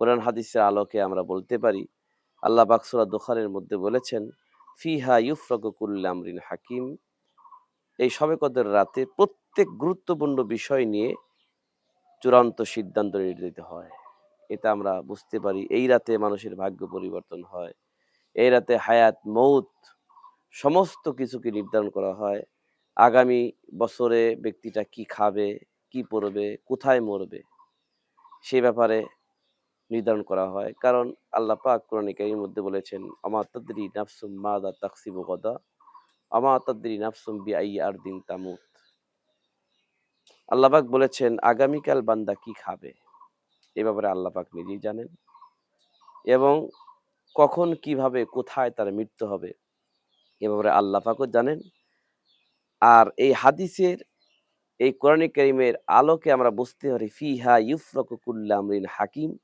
কোরআন হাদিসের আলোকে আমরা বলতে পারি, আল্লাহ বাকসুরা দোখানের মধ্যে বলেছেন, ফিহা ইউফরক কুল্লা আমরিন হাকিম। এই সবে কদর রাতে প্রত্যেক গুরুত্বপূর্ণ বিষয় নিয়ে চূড়ান্ত সিদ্ধান্ত নির্ধারিত হয়। এটা আমরা বুঝতে পারি, এই রাতে মানুষের ভাগ্য পরিবর্তন হয়। এই রাতে হায়াত, মৌত, সমস্ত কিছুকে নির্ধারণ করা হয়। আগামী বছরে ব্যক্তিটা কি খাবে, কি পড়বে কোথায় মরবে, সে ব্যাপারে নির্ধারণ করা হয়। কারণ আল্লাহ পাক কোরআনে কারিমের মধ্যে বলেছেন, আমা তাদরি নাফসুম মাদা তাকসিবু গদা, আমা তাদরি নাফসুম বি আই আর দিন তামুত। আল্লাহ পাক বলেছেন, আগামীকাল বান্দা কি খাবে? এ ব্যাপারে আল্লাহ পাক নিজেই জানেন। এবং কখন, কীভাবে, কোথায় তার মৃত্যু হবে, এ ব্যাপারে আল্লাহ পাকও জানেন। আর এই হাদিসের, এই কোরআন করিমের আলোকে আমরা বুঝতে পারি, ফিহা ইউফরক কুল্লা আমরিন হাকিম।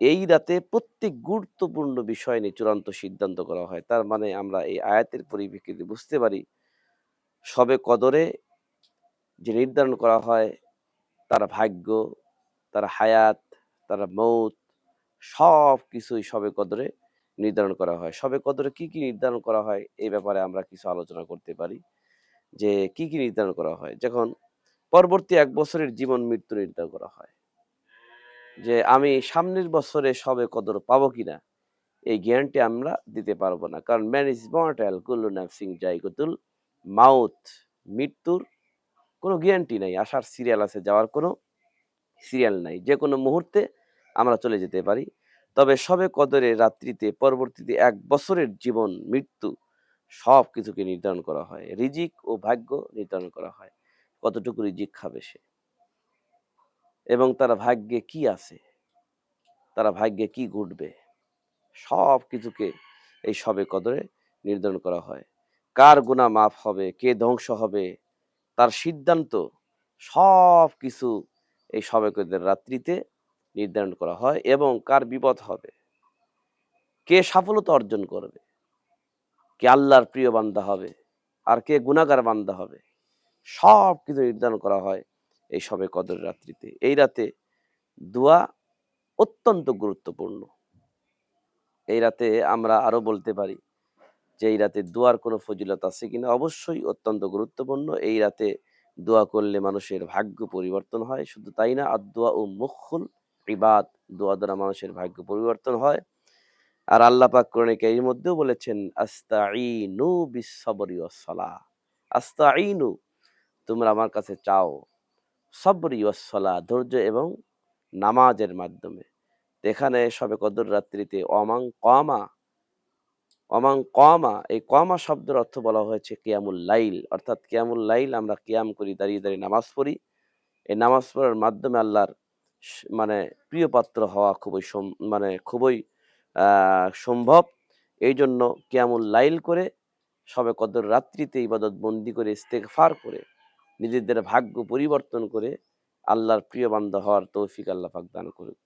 এই রাতে প্রত্যেক গুরুত্বপূর্ণ বিষয় নিয়ে চূড়ান্ত সিদ্ধান্ত করা হয়। তার মানে আমরা এই আয়াতের পরিপ্রেক্ষিতে বুঝতে পারি, সবে কদরে যে নির্ধারণ করা হয়, তার ভাগ্য, তার হায়াত, তার মৌত সব কিছুই সবে কদরে নির্ধারণ করা হয়। সবে কদরে কি কি নির্ধারণ করা হয়, এই ব্যাপারে আমরা কিছু আলোচনা করতে পারি যে কি কি নির্ধারণ করা হয়। যখন পরবর্তী এক বছরের জীবন মৃত্যু নির্ধারণ করা হয়। যে আমি সামনের বছরে সবে কদর পাবো কিনা, এই জ্ঞানটি আমরা দিতে পারব না। কারণ ম্যান ইজ মর্টাল কুল্লু নাফসিং জাইকুতুল মাউথ মৃত্যুর কোনো গ্যারান্টি নাই আসার সিরিয়াল আছে, যাওয়ার কোনো সিরিয়াল নাই। যে কোনো মুহূর্তে আমরা চলে যেতে পারি। তবে সবে কদরের রাত্রিতে, পরবর্তীতে এক বছরের জীবন, মৃত্যু সব কিছুকে নির্ধারণ করা হয়। রিজিক ও ভাগ্য নির্ধারণ করা হয়। কতটুকু রিজিক খাবে সে? এবং তার ভাগ্যে কি আছে? তারা ভাগ্যে কি ঘটবে? সব কিছুকে এই সবে কদরে নির্ধারণ করা হয়। কার গুণা মাফ হবে? কে ধ্বংস হবে? তার সিদ্ধান্ত সব কিছু এই সবে কদরের রাত্রিতে নির্ধারণ করা হয় এবং কার বিপদ হবে? কে সফলতা অর্জন করবে? কে আল্লাহর প্রিয় বান্দা হবে? আর কে গুণাগার বান্দা হবে? সব কিছু নির্ধারণ করা হয় এই সবে কদর রাত্রিতে। এই রাতে দোয়া অত্যন্ত গুরুত্বপূর্ণ। এই রাতে আমরা আরও বলতে পারি যে এই রাতে দোয়ার কোনো ফজিলত আছে কিনা? অবশ্যই অত্যন্ত গুরুত্বপূর্ণ। এই রাতে দোয়া করলে মানুষের ভাগ্য পরিবর্তন হয়। শুধু তাই না আর দোয়া ও মুখুল ইবাদ দোয়া দ্বারা মানুষের ভাগ্য পরিবর্তন হয়। আর আল্লাহ পাক কোরআনে এর মধ্যেও বলেছেন, আস্তাঈনু বিসবরি ওয়াসসালাহ। আস্তাঈনু, তোমরা আমার কাছে চাও। সবরি ওয়াসসালা ধৈর্য এবং নামাজের মাধ্যমে। এখানে সবে কদর রাত্রিতে অমাং কমা অমাং কমা, এই কমা শব্দের অর্থ বলা হয়েছে কিয়ামুল লাইল। অর্থাৎ কিয়ামুল লাইল আমরা কিয়াম করি, দাঁড়িয়ে দাঁড়িয়ে নামাজ পড়ি। এই নামাজ পড়ার মাধ্যমে আল্লাহর মানে প্রিয় পাত্র হওয়া খুবই মানে খুবই সম্ভব। এই জন্য কিয়ামুল লাইল করে সবে কদর রাত্রিতে ইবাদত বন্দি করে ইস্তেকফার করে নিজেদের ভাগ্য পরিবর্তন করে আল্লাহর প্রিয় বান্ধব হওয়ার তৌফিক আল্লাহ পাক দান করুক।